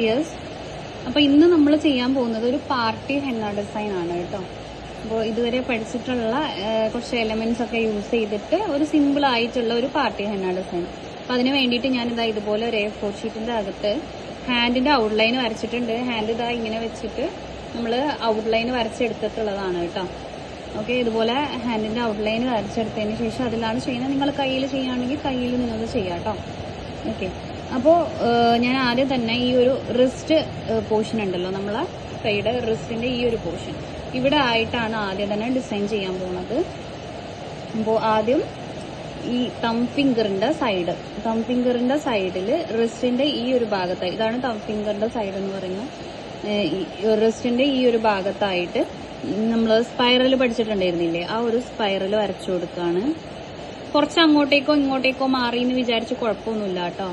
Dears അപ്പോൾ ഇന്ന് നമ്മൾ ചെയ്യാൻ പോകുന്നത് ഒരു പാർട്ടി ഹെന്ന ഡിസൈൻ ആണ് കേട്ടോ. അപ്പോൾ ഇതുവരെ പഠിച്ചിട്ടുള്ള കുറച്ച് എലമെന്റ്സ് ഒക്കെ യൂസ് ചെയ്തിട്ട് ഒരു സിമ്പിൾ ആയിട്ടുള്ള ഒരു പാർട്ടി ഹെന്ന ഡിസൈൻ അപ്പോൾ അതിന് വേണ്ടിയിട്ട് ഞാൻ ഇതാ ഇതുപോലെ ഒരു എ ഫോർ ഷീറ്റിന്റെ അകത്ത് ഹാൻഡിന്റെ ഔട്ട്ലൈൻ വരച്ചിട്ടുണ്ട്. ഹാൻഡ് ഇതാ ഇങ്ങനെ വെച്ചിട്ട് നമ്മൾ ഔട്ട്ലൈൻ വരച്ചെടുത്തിട്ടുള്ളതാണ് കേട്ടോ. ഓക്കെ ഇതുപോലെ ഹാൻഡിന്റെ ഔട്ട്ലൈൻ വരച്ചെടുത്തതിന് ശേഷം അതിലാണ് ചെയ്യുന്നത്. നിങ്ങൾ കയ്യിൽ ചെയ്യുകയാണെങ്കിൽ കയ്യിൽ നിങ്ങൾ ചെയ്യാം കേട്ടോ. ഓക്കെ അപ്പോൾ ഞാൻ ആദ്യം തന്നെ ഈ ഒരു റിസ്റ്റ് പോർഷൻ ഉണ്ടല്ലോ നമ്മളെ കൈയുടെ റിസ്റ്റിന്റെ ഈ ഒരു പോർഷൻ ഇവിടെ ആയിട്ടാണ് ആദ്യം തന്നെ ഡിസൈൻ ചെയ്യാൻ പോകുന്നത് അപ്പോൾ ആദ്യം ഈ തം ഫിംഗറിന്റെ സൈഡ് തം ഫിംഗറിന്റെ സൈഡിൽ റിസ്റ്റിന്റെ ഈ ഒരു ഭാഗത്തായി ഇതാണ് തം ഫിംഗറിന്റെ സൈഡ് എന്ന് പറയുന്നത്. റിസ്റ്റിന്റെ ഈ ഒരു ഭാഗത്തായിട്ട് നമ്മൾ സ്പൈറൽ പഠിച്ചിട്ടുണ്ടായിരുന്നില്ലേ ആ ഒരു സ്പൈറൽ വരച്ചു കൊടുക്കാണ്. കുറച്ച് അങ്ങോട്ടേക്കോ ഇങ്ങോട്ടേക്കോ മാറി എന്ന് വിചാരിച്ച് കുഴപ്പമൊന്നുമില്ല കേട്ടോ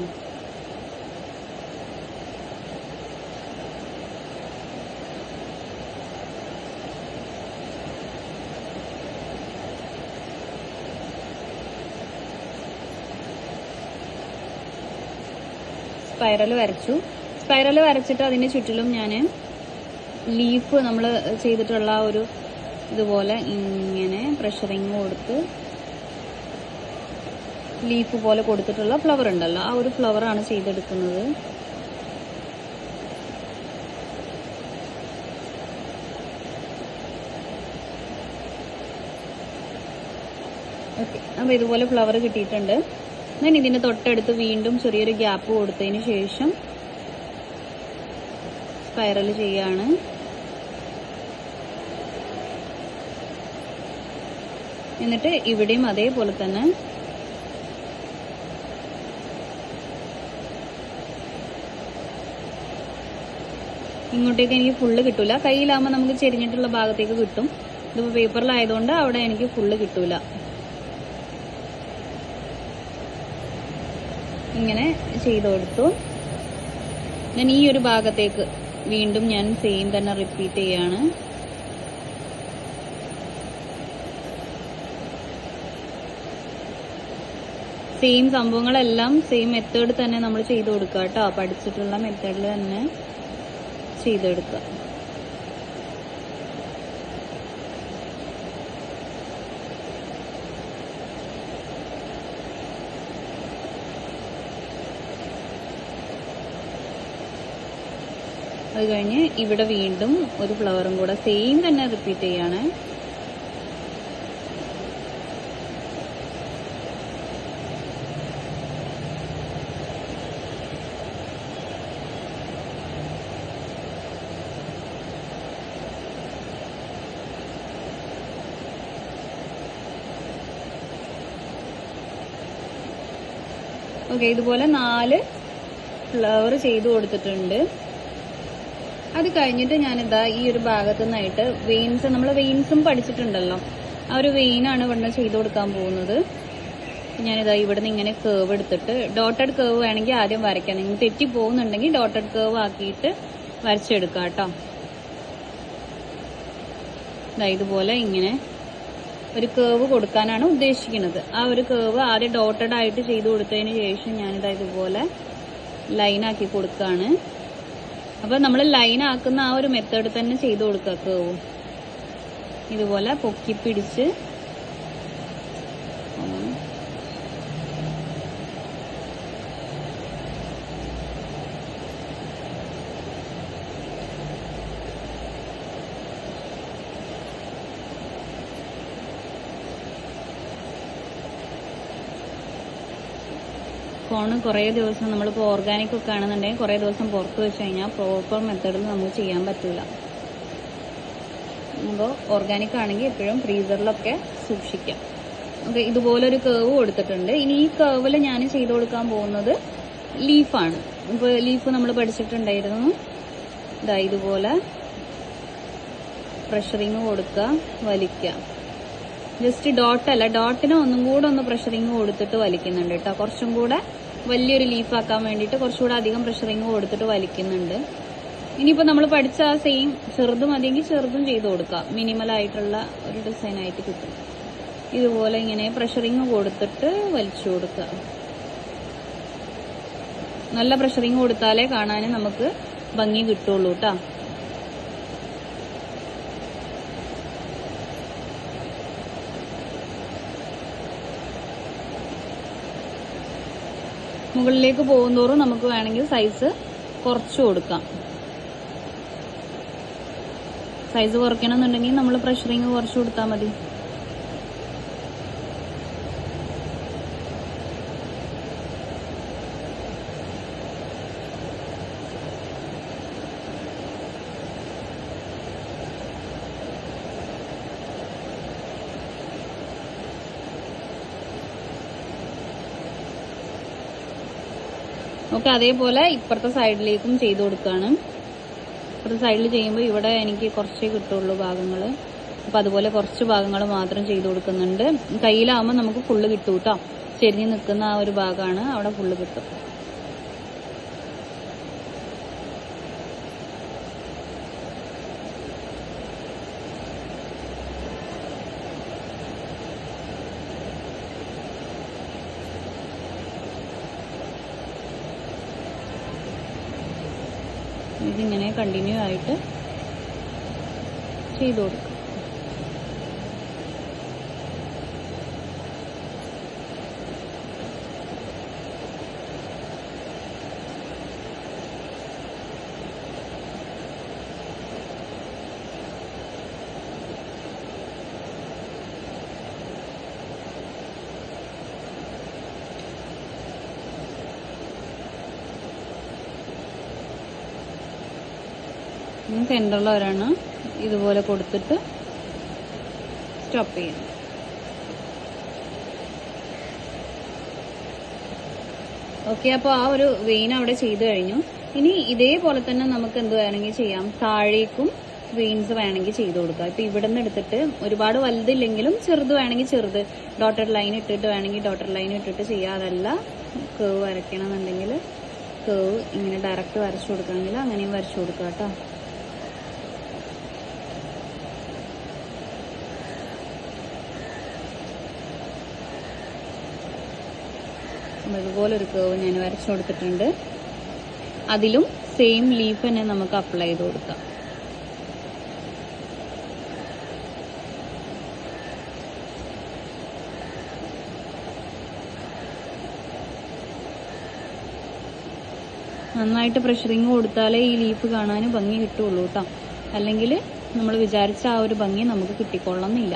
സ്പൈറൽ വരച്ചു. സ്പൈറൽ വരച്ചിട്ട് അതിന് ചുറ്റിലും ഞാൻ ലീഫ് നമ്മൾ ചെയ്തിട്ടുള്ള ഒരു ഇതുപോലെ ഇങ്ങനെ പ്രഷറിങ് കൊടുത്ത് ലീഫ് പോലെ കൊടുത്തിട്ടുള്ള ഫ്ലവർ ഉണ്ടല്ലോ ആ ഒരു ഫ്ലവറാണ് ചെയ്തെടുക്കുന്നത്. ഓക്കെ അപ്പോൾ ഇതുപോലെ ഫ്ലവർ കിട്ടിയിട്ടുണ്ട്. ഞാൻ ഇതിന്റെ തൊട്ടടുത്ത് വീണ്ടും ചെറിയൊരു ഗ്യാപ്പ് കൊടുത്തതിന് ശേഷം സ്പൈറൽ ചെയ്യാണ്. എന്നിട്ട് ഇവിടെയും അതേപോലെ തന്നെ ഇങ്ങോട്ടേക്ക് എനിക്ക് ഫുള്ള് കിട്ടൂല. കയ്യിലാകുമ്പോൾ നമുക്ക് ചെരിഞ്ഞിട്ടുള്ള ഭാഗത്തേക്ക് കിട്ടും. ഇതിപ്പോൾ പേപ്പറിലായതുകൊണ്ട് അവിടെ എനിക്ക് ഫുള്ള് കിട്ടൂല. ഇങ്ങനെ ചെയ്ത് കൊടുത്തു. ഞാൻ ഈ ഒരു ഭാഗത്തേക്ക് വീണ്ടും ഞാൻ സെയിം തന്നെ റിപ്പീറ്റ് ചെയ്യാണ്. സെയിം സംഭവങ്ങളെല്ലാം സെയിം മെത്തേഡ് തന്നെ നമ്മൾ ചെയ്ത് കൊടുക്കുക കേട്ടോ പഠിച്ചിട്ടുള്ള മെത്തേഡിൽ തന്നെ ചെയ്തെടുക്കുക അത് കഴിഞ്ഞ് ഇവിടെ വീണ്ടും ഒരു ഫ്ലവറും കൂടെ സെയിം തന്നെ റിപ്പീറ്റ് ചെയ്യാണ്. ഓക്കെ ഇതുപോലെ നാല് ഫ്ലവർ ചെയ്തു കൊടുത്തിട്ടുണ്ട്. അത് കഴിഞ്ഞിട്ട് ഞാനിതാ ഈ ഒരു ഭാഗത്തു നിന്നായിട്ട് വെയിൻസ് നമ്മൾ വെയിൻസും പഠിച്ചിട്ടുണ്ടല്ലോ. ആ ഒരു വെയിനാണ് ഇവിടെ ചെയ്ത് കൊടുക്കാൻ പോകുന്നത്. ഞാനിതാ ഇവിടെ നിന്ന് ഇങ്ങനെ കേവ് എടുത്തിട്ട് ഡോട്ടഡ് കേവ് വേണമെങ്കിൽ ആദ്യം വരയ്ക്കാം നിങ്ങൾ തെറ്റി പോകുന്നുണ്ടെങ്കിൽ ഡോട്ടഡ് കേവ് ആക്കിയിട്ട് വരച്ചെടുക്കാം കേട്ടോ. ഇതാ ഇതുപോലെ ഇങ്ങനെ ഒരു കേവ് കൊടുക്കാനാണ് ഉദ്ദേശിക്കുന്നത്. ആ ഒരു കേവ് ആദ്യം ഡോട്ടഡ് ആയിട്ട് ചെയ്ത് കൊടുത്തതിന് ശേഷം ഞാനിതാ ഇതുപോലെ ലൈനാക്കി കൊടുക്കുകയാണ് അപ്പൊ നമ്മൾ ലൈൻ ആക്കുന്ന ആ ഒരു മെത്തേഡ് തന്നെ ചെയ്ത് കൊടുക്കുക കേവും ഇതുപോലെ പൊക്കി പിടിച്ച് ഫോണ് കുറേ ദിവസം നമ്മളിപ്പോൾ ഓർഗാനിക് ഒക്കെ ആണെന്നുണ്ടെങ്കിൽ കുറേ ദിവസം പുറത്ത് വെച്ച് കഴിഞ്ഞാൽ പ്രോപ്പർ മെത്തേഡിൽ നമുക്ക് ചെയ്യാൻ പറ്റില്ല അപ്പോൾ ഓർഗാനിക് ആണെങ്കിൽ എപ്പോഴും ഫ്രീസറിലൊക്കെ സൂക്ഷിക്കാം. ഓക്കെ ഇതുപോലൊരു കേവ് കൊടുത്തിട്ടുണ്ട്. ഇനി ഈ കേവിൽ ഞാൻ ചെയ്ത് കൊടുക്കാൻ പോകുന്നത് ലീഫാണ് ഇപ്പോൾ ലീഫ് നമ്മൾ പഠിച്ചിട്ടുണ്ടായിരുന്നു. ഇതാ ഇതുപോലെ പ്രഷറിങ് കൊടുക്കുക വലിക്കുക. ജസ്റ്റ് ഡോട്ട് അല്ല ഡോട്ടിന് ഒന്നും കൂടെ ഒന്ന് പ്രഷറിങ് കൊടുത്തിട്ട് വലിക്കുന്നുണ്ട് കേട്ടോ. കുറച്ചും കൂടെ വലിയൊരു ലീഫാക്കാൻ വേണ്ടിയിട്ട് കുറച്ചുകൂടെ അധികം പ്രഷറിങ് കൊടുത്തിട്ട് വലിക്കുന്നുണ്ട്. ഇനിയിപ്പോൾ നമ്മൾ പഠിച്ച ആ സെയിം ചെറുത് മതിയെങ്കിൽ ചെറുതും ചെയ്ത് കൊടുക്കാം. മിനിമൽ ആയിട്ടുള്ള ഒരു ഡിസൈൻ ആയിട്ട് കിട്ടും. ഇതുപോലെ ഇങ്ങനെ പ്രഷറിങ് കൊടുത്തിട്ട് വലിച്ചു കൊടുക്കുക. നല്ല പ്രഷറിങ് കൊടുത്താലേ കാണാൻ നമുക്ക് ഭംഗി കിട്ടുള്ളൂ കേട്ടോ മുകളിലേക്ക് പോകുന്നോറും നമുക്ക് വേണമെങ്കിൽ സൈസ് കുറച്ച് കൊടുക്കാം. സൈസ് കുറയ്ക്കണമെന്നുണ്ടെങ്കിൽ നമ്മൾ പ്രഷറിങ് കുറച്ച് കൊടുത്താൽ മതി. ഓക്കെ അതേപോലെ ഇപ്പുറത്തെ സൈഡിലേക്കും ചെയ്ത് കൊടുക്കുകയാണ് ഇപ്പുറത്തെ സൈഡിൽ ചെയ്യുമ്പോൾ ഇവിടെ എനിക്ക് കുറച്ചേ കിട്ടുള്ളൂ ഭാഗങ്ങൾ അപ്പം അതുപോലെ കുറച്ച് ഭാഗങ്ങൾ മാത്രം ചെയ്ത് കൊടുക്കുന്നുണ്ട്. കയ്യിലാവുമ്പോൾ നമുക്ക് ഫുള്ള് കിട്ടും കേട്ടോ ചെരിഞ്ഞ് നിൽക്കുന്ന ആ ഒരു ഭാഗമാണ് അവിടെ ഫുള്ള് കിട്ടും. ഇതിങ്ങനെ കണ്ടിന്യൂ ആയിട്ട് ചെയ്തു കൊടുക്കും. സെന്ററിൽ ഒരെണ്ണം ഇതുപോലെ കൊടുത്തിട്ട് സ്റ്റോപ്പ് ചെയ്യണം ഓക്കെ അപ്പോൾ ആ ഒരു വെയിൻ അവിടെ ചെയ്തു കഴിഞ്ഞു. ഇനി ഇതേപോലെ തന്നെ നമുക്ക് എന്ത് വേണമെങ്കിൽ ചെയ്യാം. താഴേക്കും വെയിൻസ് വേണമെങ്കിൽ ചെയ്ത് കൊടുക്കാം. ഇപ്പം ഇവിടെ നിന്ന് എടുത്തിട്ട് ഒരുപാട് വലുതില്ലെങ്കിലും ചെറുത് വേണമെങ്കിൽ ചെറുത്. ഡോട്ടർ ലൈൻ ഇട്ടിട്ട് വേണമെങ്കിൽ ഡോട്ടർ ലൈൻ ഇട്ടിട്ട് ചെയ്യാം. അതല്ല കേവ് വരയ്ക്കണമെന്നുണ്ടെങ്കിൽ കേവ് ഇങ്ങനെ ഡയറക്റ്റ് വരച്ചു കൊടുക്കണമെങ്കിൽ അങ്ങനെയും വരച്ചു കൊടുക്കാം കേട്ടോ. ഇതുപോലെ ഒരു കേവ് ഞാൻ വരച്ചു കൊടുത്തിട്ടുണ്ട്. അതിലും സെയിം ലീഫ് തന്നെ നമുക്ക് അപ്ലൈ ചെയ്ത് കൊടുക്കാം. നന്നായിട്ട് പ്രഷറിങ് കൊടുത്താലേ ഈ ലീഫ് കാണാൻ ഭംഗി കിട്ടുള്ളൂ കേട്ടോ അല്ലെങ്കിൽ നമ്മൾ വിചാരിച്ച ആ ഒരു ഭംഗി നമുക്ക് കിട്ടിക്കൊള്ളുന്നില്ല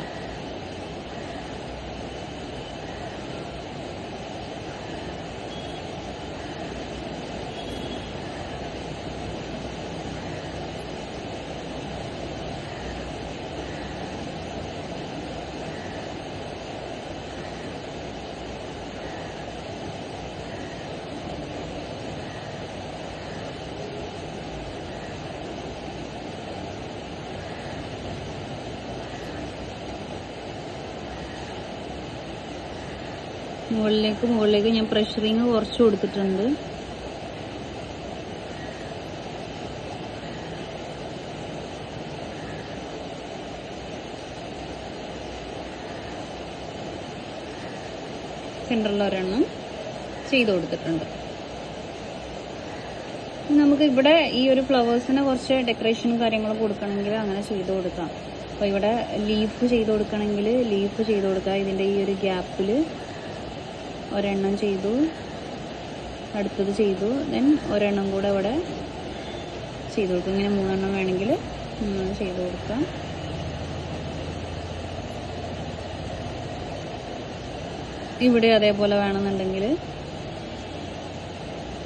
മുകളിലേക്ക് മുകളിലേക്ക് ഞാൻ പ്രഷറിങ് കുറച്ച് കൊടുത്തിട്ടുണ്ട്. സെന്ററിൽ ഒരെണ്ണം ചെയ്ത് കൊടുത്തിട്ടുണ്ട്. നമുക്ക് ഇവിടെ ഈ ഒരു ഫ്ലവേഴ്സിന് കുറച്ച് ഡെക്കറേഷനും കാര്യങ്ങളും കൊടുക്കണമെങ്കിൽ അങ്ങനെ ചെയ്ത് കൊടുക്കാം. അപ്പോൾ ഇവിടെ ലീഫ് ചെയ്ത് കൊടുക്കണമെങ്കിൽ ലീഫ് ചെയ്ത് കൊടുക്കുക. ഇതിന്റെ ഈ ഒരു ഗ്യാപ്പിൽ ഒരെണ്ണം ചെയ്തു. അടുത്തത് ചെയ്തു. ദെൻ ഒരെണ്ണം കൂടെ ഇവിടെ ചെയ്ത് കൊടുക്കും ഇങ്ങനെ മൂന്നെണ്ണം വേണമെങ്കിൽ മൂന്നെണ്ണം ചെയ്ത് കൊടുക്കാം. ഇവിടെ അതേപോലെ വേണമെന്നുണ്ടെങ്കിൽ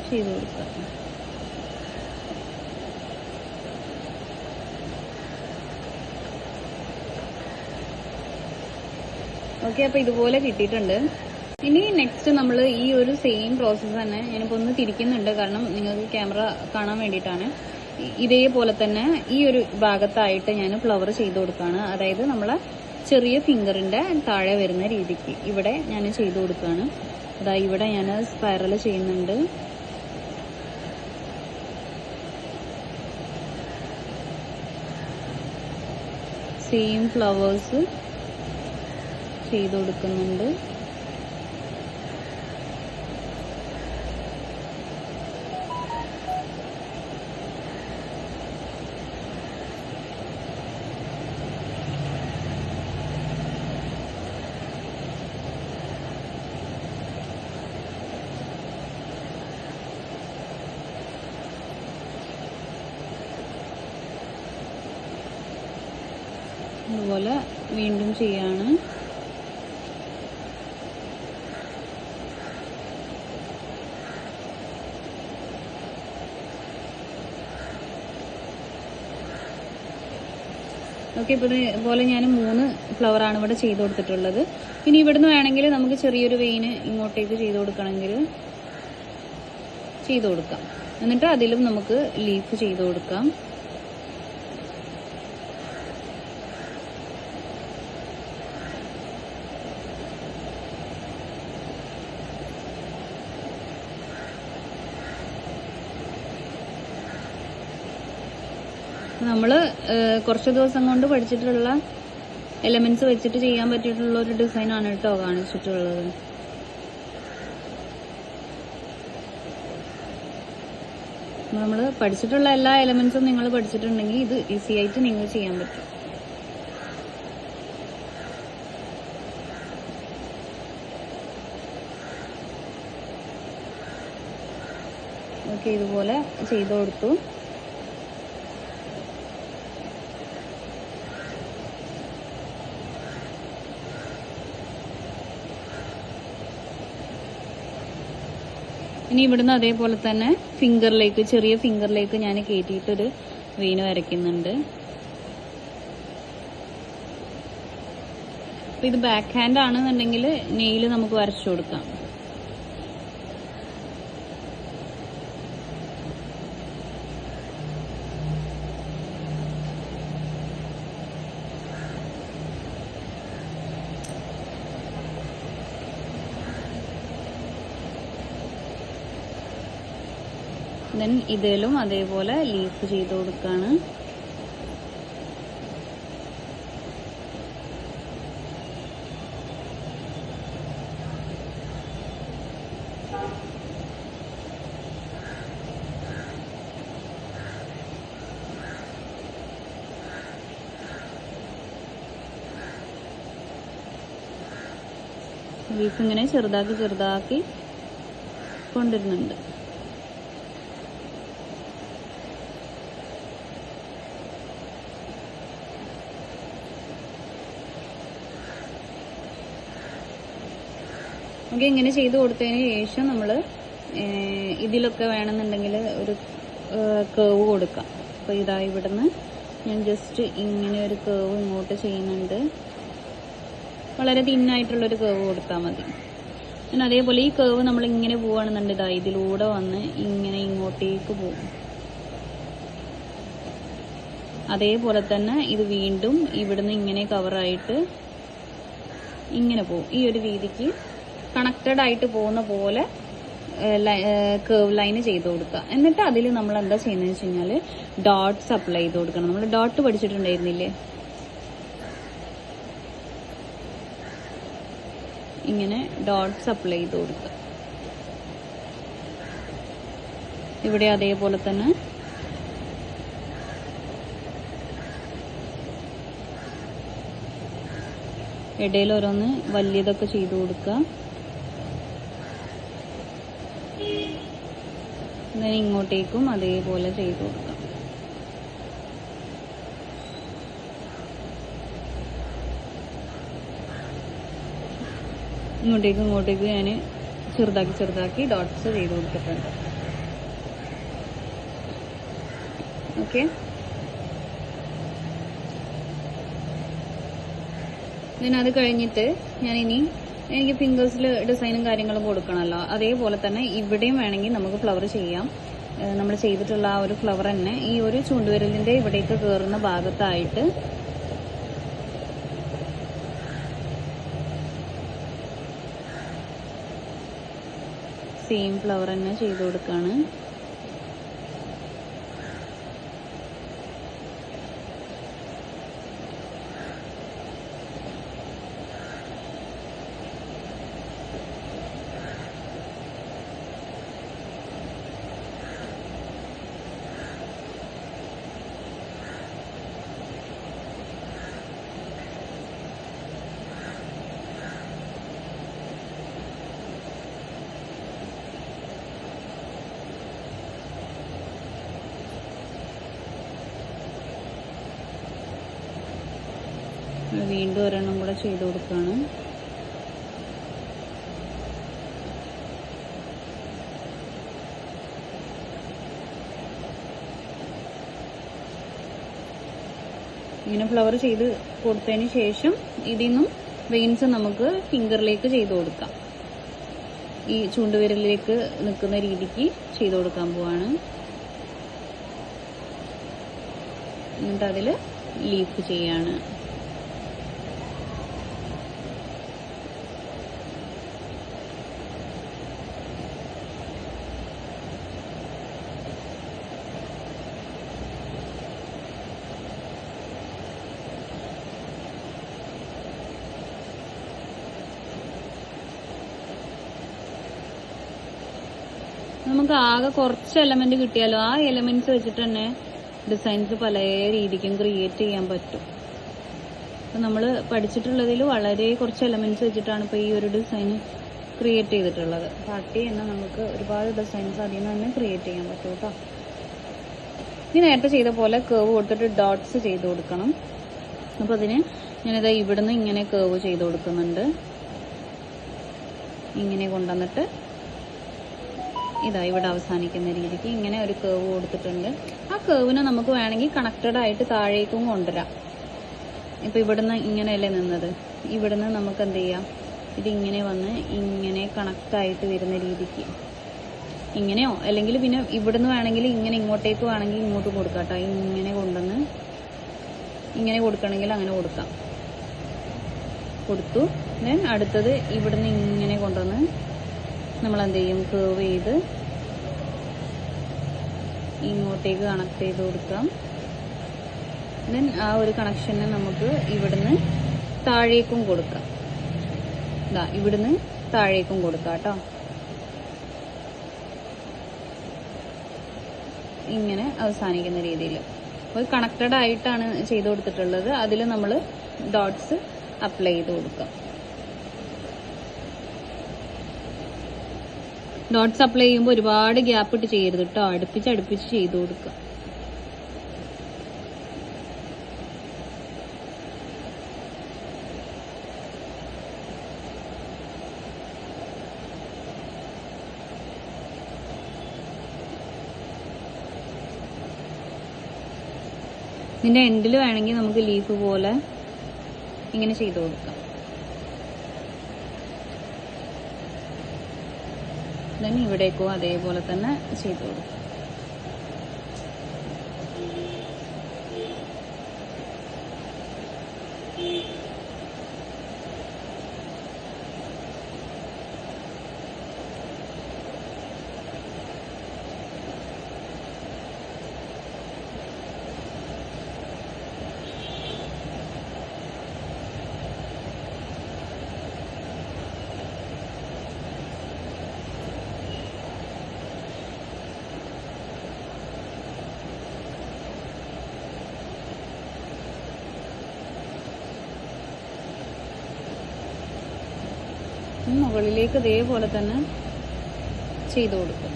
ചെയ്ത് കൊടുക്കാം. ഓക്കെ അപ്പോൾ ഇതുപോലെ കിട്ടിയിട്ടുണ്ട്. ഇനി നെക്സ്റ്റ് നമ്മൾ ഈ ഒരു സെയിം പ്രോസസ്സ് തന്നെ ഞാനിപ്പോൾ ഒന്ന് തിരിക്കുന്നുണ്ട്. കാരണം നിങ്ങൾക്ക് ക്യാമറ കാണാൻ വേണ്ടിയിട്ടാണ്. ഇതേപോലെ തന്നെ ഈ ഒരു ഭാഗത്തായിട്ട് ഞാൻ ഫ്ലവർ ചെയ്ത് കൊടുക്കുകയാണ് അതായത് നമ്മളെ ചെറിയ ഫിംഗറിന്റെ താഴെ വരുന്ന രീതിക്ക് ഇവിടെ ഞാൻ ചെയ്ത് കൊടുക്കുകയാണ് അതാ ഇവിടെ ഞാൻ സ്പൈറൽ ചെയ്യുന്നുണ്ട്. സെയിം ഫ്ലവേഴ്സ് ചെയ്ത് കൊടുക്കുന്നുണ്ട്. അതുപോലെ വീണ്ടും ചെയ്യാണ്. ഓക്കെ ഇപ്പോൾ ഇതുപോലെ ഞാൻ മൂന്ന് ഫ്ലവറാണ് ഇവിടെ ചെയ്ത് കൊടുത്തിട്ടുള്ളത്. ഇനി ഇവിടുന്ന് വേണമെങ്കിൽ നമുക്ക് ചെറിയൊരു വെയിന് ഇങ്ങോട്ടേക്ക് ചെയ്ത് കൊടുക്കണമെങ്കിൽ ചെയ്ത് കൊടുക്കാം. എന്നിട്ട് അതിലും നമുക്ക് ലീഫ് ചെയ്ത് കൊടുക്കാം. നമ്മൾ കുറച്ച് ദിവസം കൊണ്ട് പഠിച്ചിട്ടുള്ള എലമെന്റ്സ് വെച്ചിട്ട് ചെയ്യാൻ പറ്റിയിട്ടുള്ള ഒരു ഡിസൈൻ ആണ് കേട്ടോ കാണിച്ചിട്ടുള്ളത് നമ്മൾ പഠിച്ചിട്ടുള്ള എല്ലാ എലമെന്റ്സും നിങ്ങൾ പഠിച്ചിട്ടുണ്ടെങ്കിൽ ഇത് ഈസി ആയിട്ട് നിങ്ങൾ ചെയ്യാൻ പറ്റും. ഇതുപോലെ ചെയ്തു കൊടുത്തു. ഇനി ഇവിടുന്ന് അതേപോലെ തന്നെ ഫിംഗറിലേക്ക് ചെറിയ ഫിംഗറിലേക്ക് ഞാൻ കയറ്റിയിട്ടൊരു വെയിന് വരയ്ക്കുന്നുണ്ട്. ഇത് ബാക്ക് ഹാൻഡ് ആണെന്നുണ്ടെങ്കിൽ നെയിൽ നമുക്ക് വരച്ചു കൊടുക്കാം. ദെൻ ഇതിലും അതേപോലെ ലീഫ് ചെയ്ത് കൊടുക്കാണ്. ലീഫ് ഇങ്ങനെ ചെറുതാക്കി ചെറുതാക്കി കൊണ്ടുവരുന്നുണ്ട് നമുക്ക് ഇങ്ങനെ ചെയ്ത് കൊടുത്തതിന് ശേഷം നമ്മൾ ഇതിലൊക്കെ വേണമെന്നുണ്ടെങ്കിൽ ഒരു കേവ് കൊടുക്കാം. അപ്പോൾ ഇതാ ഇവിടുന്ന് ഞാൻ ജസ്റ്റ് ഇങ്ങനെ ഒരു കേവ് ഇങ്ങോട്ട് ചെയ്യുന്നുണ്ട്. വളരെ തിന്നായിട്ടുള്ളൊരു കേവ് കൊടുത്താൽ മതി. പിന്നെ അതേപോലെ ഈ കേവ് നമ്മൾ ഇങ്ങനെ പോവുകയാണെന്നുണ്ട് ഇതാ ഇതിലൂടെ വന്ന് ഇങ്ങനെ ഇങ്ങോട്ടേക്ക് പോകും. അതേപോലെ തന്നെ ഇത് വീണ്ടും ഇവിടുന്ന് ഇങ്ങനെ കവറായിട്ട് ഇങ്ങനെ പോകും. ഈ ഒരു രീതിക്ക് കണക്റ്റഡ് ആയിട്ട് പോകുന്ന പോലെ കേവ് ലൈന് ചെയ്ത് കൊടുക്കുക. എന്നിട്ട് അതിൽ നമ്മൾ എന്താ ചെയ്യുന്നത് വെച്ച് കഴിഞ്ഞാൽ ഡോട്ട്സ് അപ്ലൈ ചെയ്ത് കൊടുക്കണം. നമ്മൾ ഡോട്ട് പഠിച്ചിട്ടുണ്ടായിരുന്നില്ലേ? ഇങ്ങനെ ഡോട്ട്സ് അപ്ലൈ ചെയ്ത് കൊടുക്കുക. ഇവിടെ അതേപോലെ തന്നെ ഇടയിൽ ഓരോന്ന് വലിയതൊക്കെ ചെയ്തു കൊടുക്കുക. Then ഇങ്ങോട്ടേക്കും അതേപോലെ ചെയ്തു കൊടുക്കാം ഇങ്ങോട്ടേക്കും ഇങ്ങോട്ടേക്കും ഞാൻ ചെറുതാക്കി ചെറുതാക്കി ഡോട്ട്സ് ചെയ്ത് കൊടുത്തിട്ടുണ്ട്. ഓക്കെ ഞാൻ അത് കഴിഞ്ഞിട്ട് ഞാൻ ഇനി എനിക്ക് ഫിംഗേഴ്സിൽ ഡിസൈനും കാര്യങ്ങളും കൊടുക്കണമല്ലോ അതേപോലെ തന്നെ ഇവിടെയും വേണമെങ്കിൽ നമുക്ക് ഫ്ലവർ ചെയ്യാം. നമ്മൾ ചെയ്തിട്ടുള്ള ആ ഒരു ഫ്ലവർ തന്നെ ഈ ഒരു ചൂണ്ടുവിരലിന്റെ ഇവിടേക്ക് കയറുന്ന ഭാഗത്തായിട്ട് സെയിം ഫ്ലവർ തന്നെ ചെയ്ത് കൊടുക്കുകയാണ് വീണ്ടും ഒരെണ്ണം കൂടെ ചെയ്ത് കൊടുക്കുകയാണ് ഇങ്ങനെ ഫ്ലവർ ചെയ്ത് കൊടുത്തതിന് ശേഷം ഇതിൽ നിന്നും വെയിൻസ് നമുക്ക് ഫിംഗറിലേക്ക് ചെയ്ത് കൊടുക്കാം. ഈ ചൂണ്ടുവിരലിലേക്ക് നിൽക്കുന്ന രീതിക്ക് ചെയ്ത് കൊടുക്കാൻ പോവാണ്. എന്നിട്ട് അതിൽ ലീഫ് ചെയ്യാണ്. നമുക്ക് ആകെ കുറച്ച് എലമെന്റ് കിട്ടിയാലോ? ആ എലമെന്റ്സ് വെച്ചിട്ട് തന്നെ ഡിസൈൻസ് പല രീതിക്കും ക്രിയേറ്റ് ചെയ്യാൻ പറ്റും. അപ്പൊ നമ്മൾ പഠിച്ചിട്ടുള്ളതിൽ വളരെ കുറച്ച് എലമെന്റ്സ് വെച്ചിട്ടാണ് ഇപ്പോൾ ഈ ഒരു ഡിസൈൻ ക്രിയേറ്റ് ചെയ്തിട്ടുള്ളത്. പട്ടി എന്ന നമുക്ക് ഒരുപാട് ഡിസൈൻസ് അതിൽ നിന്ന് തന്നെ ക്രിയേറ്റ് ചെയ്യാൻ പറ്റും കേട്ടോ. ഇനി നേരത്തെ ചെയ്ത പോലെ കേവ് കൊടുത്തിട്ട് ഡോട്ട്സ് ചെയ്ത് കൊടുക്കണം. അപ്പോൾ അതിന് ഞാനിത് ഇവിടുന്ന് ഇങ്ങനെ കേവ് ചെയ്ത് കൊടുക്കുന്നുണ്ട്. ഇങ്ങനെ കൊണ്ടുവന്നിട്ട് ഇതാ ഇവിടെ അവസാനിക്കുന്ന രീതിക്ക് ഇങ്ങനെ ഒരു കേവ് കൊടുത്തിട്ടുണ്ട്. ആ കേവിനെ നമുക്ക് വേണമെങ്കിൽ കണക്റ്റഡ് ആയിട്ട് താഴേക്കും കൊണ്ടുവരാം. ഇപ്പൊ ഇവിടുന്ന് ഇങ്ങനെയല്ലേ നിന്നത്? ഇവിടുന്ന് നമുക്ക് എന്ത് ചെയ്യാം? ഇതിങ്ങനെ വന്ന് ഇങ്ങനെ കണക്റ്റായിട്ട് വരുന്ന രീതിക്ക്. ഇങ്ങനെയോ? അല്ലെങ്കിൽ പിന്നെ ഇവിടുന്ന് വേണമെങ്കിൽ ഇങ്ങനെ ഇങ്ങോട്ടേക്ക് വേണമെങ്കിൽ ഇങ്ങോട്ട് കൊടുക്കാം കേട്ടോ. ഇങ്ങനെ കൊണ്ടുവന്ന് ഇങ്ങനെ കൊടുക്കണമെങ്കിൽ അങ്ങനെ കൊടുക്കാം. കൊടുത്തു. ദെൻ അടുത്തത് ഇവിടുന്ന് ഇങ്ങനെ കൊണ്ടുവന്ന് നമ്മൾ എന്ത് ചെയ്യും കേവ് ചെയ്ത് ഇങ്ങോട്ടേക്ക് കണക്ട് ചെയ്ത് കൊടുക്കാം. ദെൻ ആ ഒരു കണക്ഷനെ നമുക്ക് ഇവിടുന്ന് താഴേക്കും കൊടുക്കാം. ഇതാ ഇവിടുന്ന് താഴേക്കും കൊടുക്കാം കേട്ടോ. ഇങ്ങനെ അവസാനിക്കുന്ന രീതിയിൽ. ഒരു കണക്റ്റഡ് ആയിട്ടാണ് ചെയ്ത് കൊടുത്തിട്ടുള്ളത്. അതിൽ നമ്മൾ ഡോട്ട്സ് അപ്ലൈ ചെയ്ത് കൊടുക്കാം. ഡോട്ട്സ് അപ്ലൈ ചെയ്യുമ്പോൾ ഒരുപാട് ഗ്യാപ്പ് ഇട്ട് ചെയ്യരുത് കേട്ടോ അടുപ്പിച്ച് അടുപ്പിച്ച് ചെയ്ത് കൊടുക്കുക. ഇതിന്റെ എൻഡിൽ വേണമെങ്കിൽ നമുക്ക് ലീഫ് പോലെ ഇങ്ങനെ ചെയ്ത് കൊടുക്കാം. ദെൻ ഇവിടേക്കും അതേപോലെ തന്നെ ചെയ്ത് കൊടുക്കും. ഇനി മുകളിലേക്ക് ഇതേപോലെ തന്നെ ചെയ്ത് കൊടുക്കും.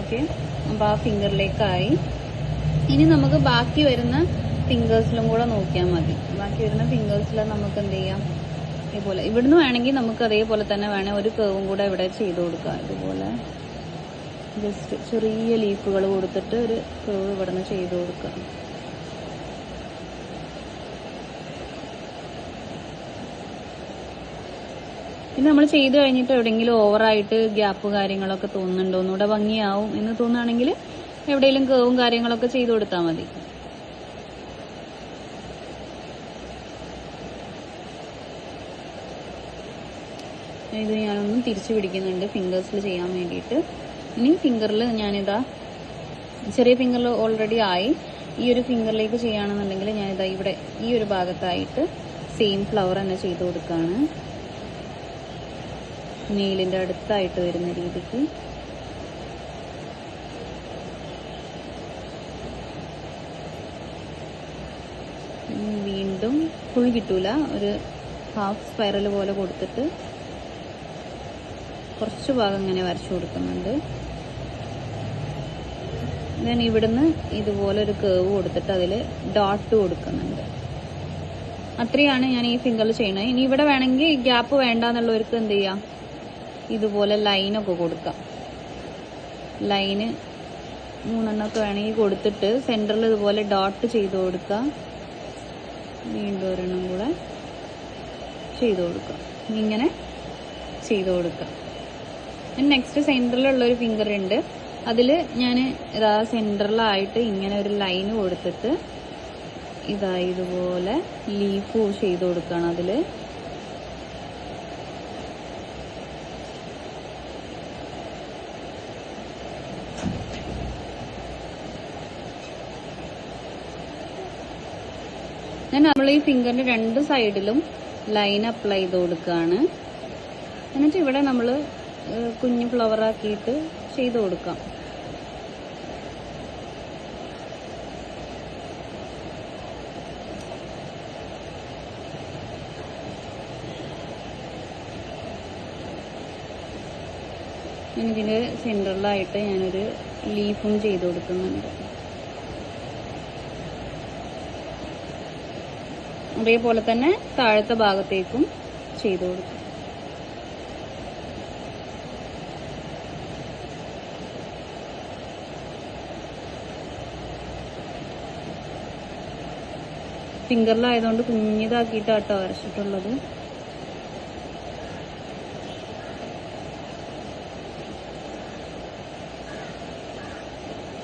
ഓക്കെ അപ്പൊ ആ ഫിംഗറിലേക്കായി ഇനി നമുക്ക് ബാക്കി വരുന്ന ഫിംഗേഴ്സിലും കൂടെ നോക്കിയാൽ മതി. ബാക്കി വരുന്ന ഫിംഗേഴ്സിൽ നമുക്ക് എന്ത് ചെയ്യാം? ഇതുപോലെ. ഇവിടുന്ന് വേണമെങ്കിൽ നമുക്ക് അതേപോലെ തന്നെ വേണേൽ ഒരു കേവും കൂടെ ഇവിടെ ചെയ്ത് കൊടുക്കാം. ഇതുപോലെ ജസ്റ്റ് ചെറിയ ലീഫുകൾ കൊടുത്തിട്ട് ഒരു കേവ് ഇവിടുന്ന് ചെയ്ത് കൊടുക്കാം. പിന്നെ നമ്മൾ ചെയ്ത് കഴിഞ്ഞിട്ട് എവിടെയെങ്കിലും ഓവറായിട്ട് ഗ്യാപ്പ് കാര്യങ്ങളൊക്കെ തോന്നുന്നുണ്ടോ? ഒന്നുകൂടെ ഭംഗിയാവും എന്ന് തോന്നുകയാണെങ്കിൽ എവിടെയെങ്കിലും കേവും കാര്യങ്ങളൊക്കെ ചെയ്തു കൊടുത്താൽ മതി. ഇത് ഞാനൊന്ന് തിരിച്ചു പിടിക്കുന്നുണ്ട്. ഫിംഗേഴ്സിൽ ചെയ്യാൻ വേണ്ടിയിട്ട്. ഇനി ഫിംഗറിൽ ഞാനിതാ ചെറിയ ഫിംഗറിൽ ഓൾറെഡി ആയി. ഈ ഒരു ഫിംഗറിലേക്ക് ചെയ്യുകയാണെന്നുണ്ടെങ്കിൽ ഞാനിതാ ഇവിടെ ഈ ഒരു ഭാഗത്തായിട്ട് സെയിം ഫ്ലവർ തന്നെ ചെയ്ത് കൊടുക്കുകയാണ്. നെയിലിന്റെ അടുത്തായിട്ട് വരുന്ന രീതിക്ക്. വീണ്ടും ഫുൾ കിട്ടൂല. ഒരു ഹാഫ് സ്പൈറൽ പോലെ കൊടുത്തിട്ട് കുറച്ച് ഭാഗം ഇങ്ങനെ വരച്ചു കൊടുക്കുന്നുണ്ട്. ഞാൻ ഇവിടുന്ന് ഇതുപോലെ ഒരു കേവ് കൊടുത്തിട്ട് അതിൽ ഡോട്ട് കൊടുക്കുന്നുണ്ട്. അത്രയാണ് ഞാൻ ഈ ഫിംഗറിൽ ചെയ്യുന്നത് ഇനി ഇവിടെ വേണമെങ്കിൽ ഗ്യാപ്പ് വേണ്ടാന്നുള്ളവർക്ക് എന്ത് ചെയ്യാം? ഇതുപോലെ ലൈനൊക്കെ കൊടുക്കാം. ലൈന് മൂന്നെണ്ണമൊക്കെ വേണമെങ്കിൽ കൊടുത്തിട്ട് സെന്ററിൽ ഇതുപോലെ ഡോട്ട് ചെയ്ത് കൊടുക്കാം. വീണ്ടും ഒരെണ്ണം കൂടെ ചെയ്ത് കൊടുക്കാം. ഇങ്ങനെ ചെയ്ത് കൊടുക്കാം. നെക്സ്റ്റ് സെന്ററിലുള്ള ഒരു ഫിംഗർ ഉണ്ട്. അതിൽ ഞാൻ ഇതാ സെന്ററിലായിട്ട് ഇങ്ങനെ ഒരു ലൈൻ കൊടുത്തിട്ട് ഇതാ ഇതുപോലെ ലീഫ് ചെയ്ത് കൊടുക്കണം അതിൽ ഞാൻ നമ്മൾ ഈ ഫിംഗറിന്റെ രണ്ട് സൈഡിലും ലൈൻ അപ്ലൈ ചെയ്ത് കൊടുക്കുകയാണ് എന്നിട്ട് ഇവിടെ നമ്മൾ കുഞ്ഞു ഫ്ലവർ ആക്കിയിട്ട് ചെയ്ത് കൊടുക്കാം ഞാനിതിന്റെ ഇതിന്റെ സെന്ററിലായിട്ട് ഞാനൊരു ലീഫും ചെയ്ത് കൊടുക്കുന്നുണ്ട് അതേപോലെ തന്നെ താഴത്തെ ഭാഗത്തേക്കും ചെയ്ത് കൊടുക്കും. ഫിംഗറിലായതുകൊണ്ട് കുഞ്ഞിതാക്കിയിട്ടാട്ടോ വരച്ചിട്ടുള്ളത്.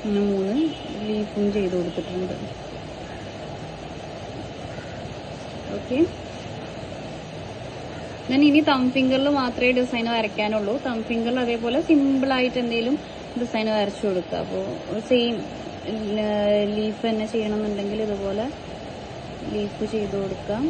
മൂന്ന് ലീഫും ചെയ്ത് കൊടുത്തിട്ടുണ്ട്. ഓക്കെ. ഞാൻ ഇനി തം ഫിംഗറിൽ മാത്രമേ ഡിസൈൻ വരയ്ക്കാനുള്ളൂ. തം ഫിംഗറിൽ അതേപോലെ സിമ്പിൾ ആയിട്ട് എന്തെങ്കിലും ഡിസൈൻ വരച്ചു കൊടുക്കുക. അപ്പോൾ സെയിം ലീഫ് തന്നെ ചെയ്യണമെന്നുണ്ടെങ്കിൽ ഇതുപോലെ ലീഫ് ചെയ്ത് കൊടുക്കാം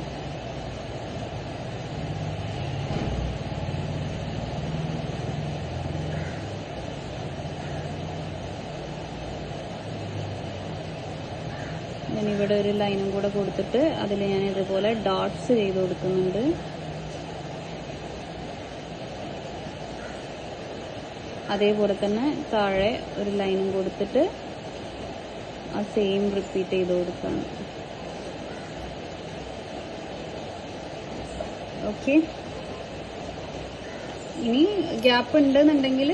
ഞാൻ ഇവിടെ ഒരു ലൈനും കൂടെ കൊടുത്തിട്ട് അതിൽ ഞാൻ ഇതുപോലെ ഡോട്ട്സ് ചെയ്ത് കൊടുക്കുന്നുണ്ട്. അതേപോലെ തന്നെ താഴെ ഒരു ലൈനും കൊടുത്തിട്ട് ആ സെയിം റിപ്പീറ്റ് ചെയ്ത് കൊടുക്കാം ഓക്കെ. ഇനി ഗ്യാപ്പ് ഉണ്ടെന്നുണ്ടെങ്കിൽ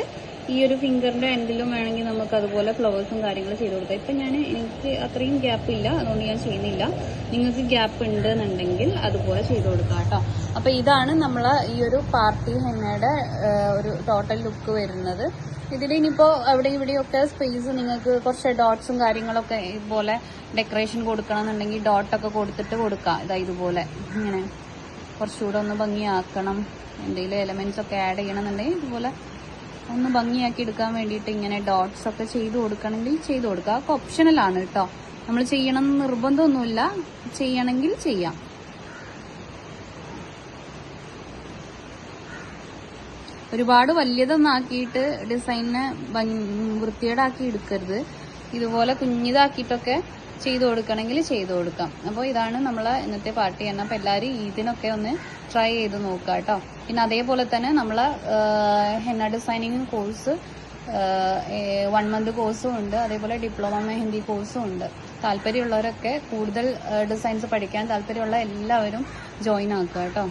ഈ ഒരു ഫിംഗറിന്റെ എൻഡിലും വേണമെങ്കിൽ നമുക്ക് അതുപോലെ ഫ്ലവേഴ്സും കാര്യങ്ങളും ചെയ്ത് കൊടുക്കാം. ഇപ്പം ഞാൻ എനിക്ക് അത്രയും ഗ്യാപ്പ് ഇല്ല അതുകൊണ്ട് ഞാൻ ചെയ്യുന്നില്ല. നിങ്ങൾക്ക് ഗ്യാപ്പ് ഉണ്ട് എന്നുണ്ടെങ്കിൽ അതുപോലെ ചെയ്ത് കൊടുക്കാം കേട്ടോ. അപ്പം ഇതാണ് നമ്മൾ ഈ ഒരു പാർട്ടി ഹെന്നയുടെ ഒരു ടോട്ടൽ ലുക്ക് വരുന്നത്. ഇതിൽ ഇനിയിപ്പോൾ അവിടെ ഇവിടെയൊക്കെ സ്പേസ് നിങ്ങൾക്ക് കുറച്ച് ഡോട്ട്സും കാര്യങ്ങളൊക്കെ ഇതുപോലെ ഡെക്കറേഷൻ കൊടുക്കണം എന്നുണ്ടെങ്കിൽ ഡോട്ടൊക്കെ കൊടുത്തിട്ട് കൊടുക്കാം. ഇതാ ഇതുപോലെ. ഇങ്ങനെ കുറച്ചുകൂടെ ഒന്ന് ഭംഗിയാക്കണം. എന്തെങ്കിലും എലമെന്റ്സ് ഒക്കെ ആഡ് ചെയ്യണമെന്നുണ്ടെങ്കിൽ ഇതുപോലെ ഒന്ന് ഭംഗിയാക്കി എടുക്കാൻ വേണ്ടിയിട്ട് ഇങ്ങനെ ഡോട്ട്സ് ഒക്കെ ചെയ്ത് കൊടുക്കണമെങ്കിൽ ചെയ്ത് കൊടുക്കുക. അതൊക്കെ ഓപ്ഷണലാണ് കേട്ടോ. നമ്മൾ ചെയ്യണം എന്ന് നിർബന്ധമൊന്നുമില്ല. ചെയ്യണമെങ്കിൽ ചെയ്യാം. ഒരുപാട് വലിയതൊന്നും ആക്കിയിട്ട് ഡിസൈനിനെ വൃത്തിയേടാക്കി എടുക്കരുത്. ഇതുപോലെ കുഞ്ഞിതാക്കിയിട്ടൊക്കെ ചെയ്തു കൊടുക്കണമെങ്കിൽ ചെയ്തു കൊടുക്കാം. അപ്പോൾ ഇതാണ് നമ്മൾ ഇന്നത്തെ പാർട്ടി തന്നെ അപ്പോൾ എല്ലാവരും ഇതിനൊക്കെ ഒന്ന് ട്രൈ ചെയ്ത് നോക്കുക കേട്ടോ. പിന്നെ അതേപോലെ തന്നെ നമ്മൾ henna designing course one month കോഴ്സും ഉണ്ട്. അതേപോലെ ഡിപ്ലോമ മെഹന്തി കോഴ്സും ഉണ്ട്. താല്പര്യമുള്ളവരൊക്കെ കൂടുതൽ ഡിസൈൻസ് പഠിക്കാൻ താല്പര്യമുള്ള എല്ലാവരും ജോയിൻ ആക്കുക കേട്ടോ.